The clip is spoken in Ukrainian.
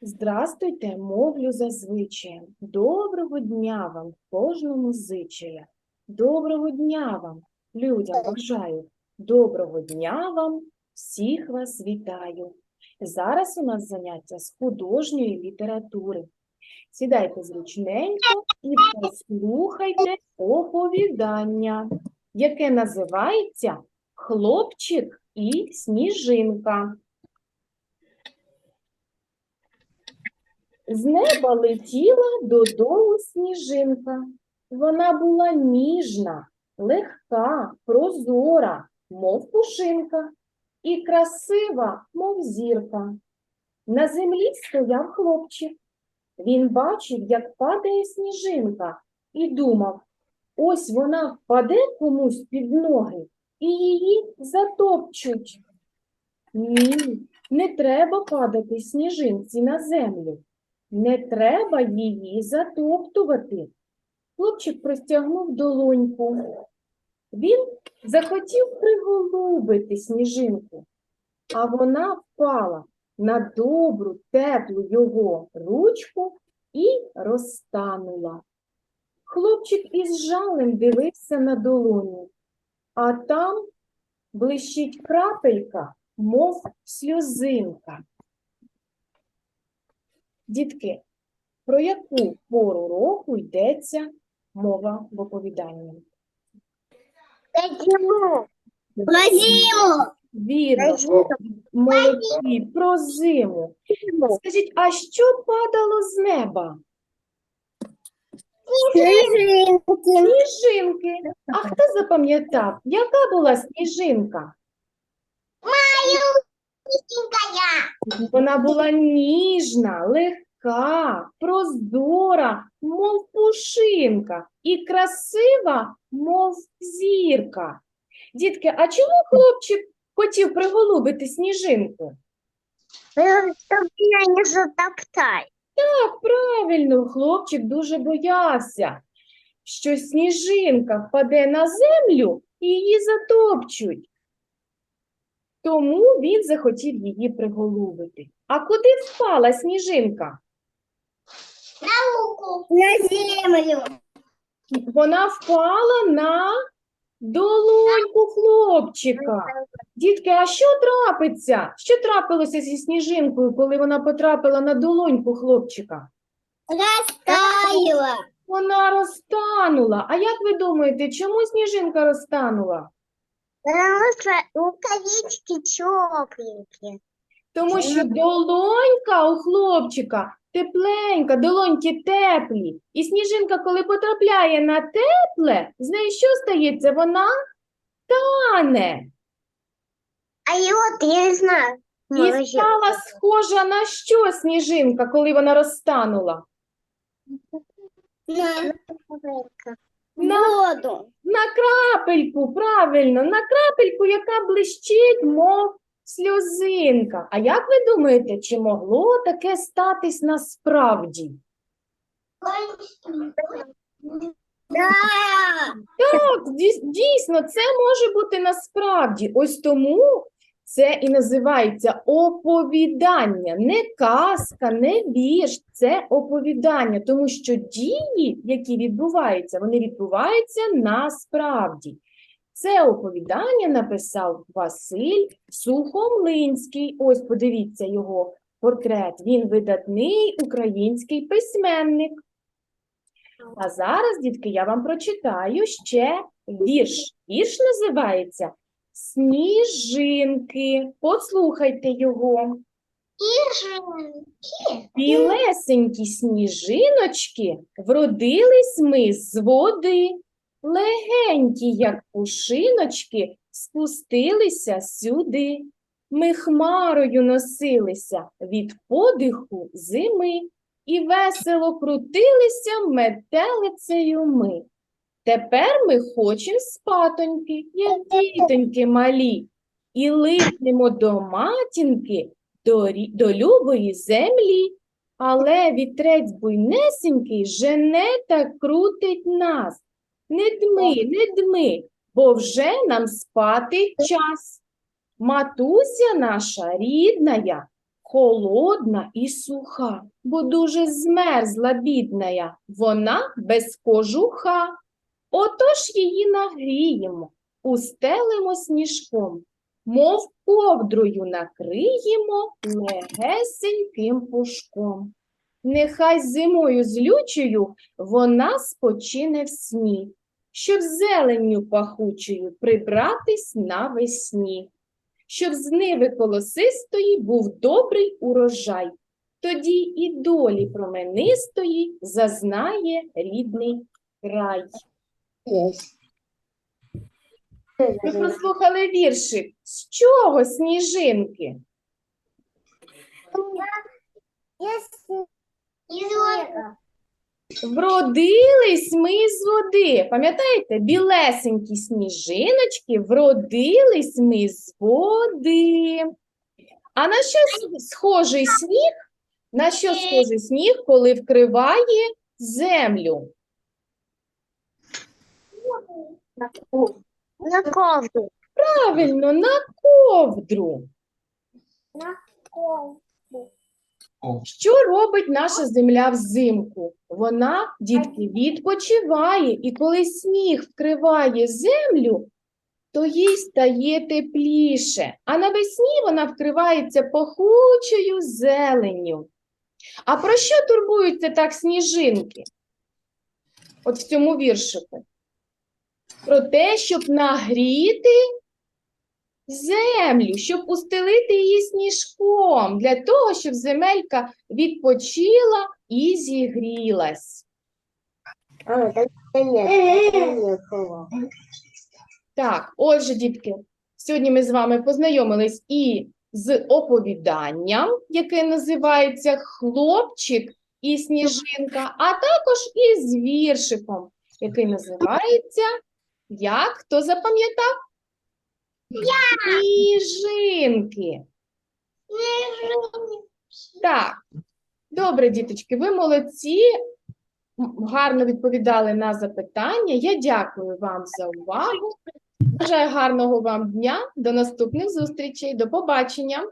Здрастуйте, мовлю зазвичаєм. Доброго дня вам кожному зичу. Доброго дня вам, людям бажаю. Доброго дня вам, всіх вас вітаю. Зараз у нас заняття з художньої літератури. Сідайте зручненько і послухайте оповідання, яке називається Хлопчик і сніжинка. З неба летіла додолу сніжинка. Вона була ніжна, легка, прозора, мов пушинка, і красива, мов зірка. На землі стояв хлопчик. Він бачив, як падає сніжинка, і думав, ось вона впаде комусь під ноги, і її затопчуть. Ні, не треба падати сніжинці на землю. Не треба її затоптувати. Хлопчик простягнув долоньку. Він захотів приголубити сніжинку, а вона впала на добру, теплу його ручку і розтанула. Хлопчик із жалем дивився на долоню, а там блищить крапелька, мов сльозинка. Дітки, про яку пору року йдеться мова в оповіданні? На зиму. Вірно, молодці, про зиму. Скажіть, а що падало з неба? Сніжинки. А хто запам'ятав, яка була сніжинка? Вона була ніжна, легка, прозора, мов пушинка, і красива, мов зірка. Дітки, а чому хлопчик хотів приголубити сніжинку? Чтоб меня не затоптали. Так, правильно, хлопчик дуже боявся, що сніжинка впаде на землю і її затопчуть. Тому він захотів її приголубити. А куди впала сніжинка? На землю. Вона впала на долоньку хлопчика. Дітки, а що трапиться? Що трапилося зі сніжинкою, коли вона потрапила на долоньку хлопчика? Растаяла. Вона розтанула. А як ви думаєте, чому сніжинка розтанула? Потому что рукавички тепленькие. Тому що долонька у хлопчика тепленька, долоньки теплі. І сніжинка, коли потрапляє на тепле, з нею що стається? Вона тане. А и вот, я не знаю. І стала схожа на що сніжинка, коли вона розтанула? На, воду. на крапельку, правильно, на крапельку, яка блищить, мов сльозинка. А як ви думаєте, чи могло таке статись насправді? Да. Так, дійсно, це може бути насправді. Ось тому це і називається оповідання. Не казка, не вірш, це оповідання, тому що дії, які відбуваються, вони відбуваються насправді. Це оповідання написав Василь Сухомлинський. Ось подивіться його портрет. Він видатний український письменник. А зараз, дітки, я вам прочитаю ще вірш. Вірш називається Сніжинки. Послухайте його. Білесенькі сніжиночки вродились ми з води. Легенькі, як пушиночки, спустилися сюди. Ми хмарою носилися від подиху зими і весело крутилися метелицею ми. Тепер ми хочем спатоньки, як дітоньки малі, і липнемо до матінки, до, до любої землі. Але вітрець буйнесенький жене та крутить нас. Не дми, не дми, бо вже нам спати час. Матуся наша рідная холодна і суха, бо дуже змерзла бідная, вона без кожуха. Отож її нагріємо, устелимо сніжком, мов ковдрою накриємо легесеньким пушком. Нехай зимою злючою вона спочине в сні, щоб зеленню пахучою прибратись навесні, щоб з ниви колосистої був добрий урожай. Тоді і долі променистої зазнає рідний край. Ви прослухали віршик. З чого сніжинки? Вродились ми з води. Пам'ятаєте, білесенькі сніжиночки, вродились ми з води. А на що схожий сніг? На що схожий сніг, коли вкриває землю? На ковду. Правильно, на ковдру. На ковду. Що робить наша земля взимку? Вона, дітки, відпочиває, і коли сніг вкриває землю, то їй стає тепліше, а навесні вона вкривається пахучою зеленню. А про що турбуються так сніжинки? От в цьому віршику. Про те, щоб нагріти землю, щоб устелити її сніжком, для того, щоб земелька відпочила і зігрілась. А, так. Так, отже, дітки, сьогодні ми з вами познайомились і з оповіданням, яке називається Хлопчик і сніжинка, а також і з віршиком, який називається Як хто запам'ятав? Сніжинки. Так, добре, діточки, ви молодці, гарно відповідали на запитання. Я дякую вам за увагу. Бажаю гарного вам дня. До наступних зустрічей. До побачення.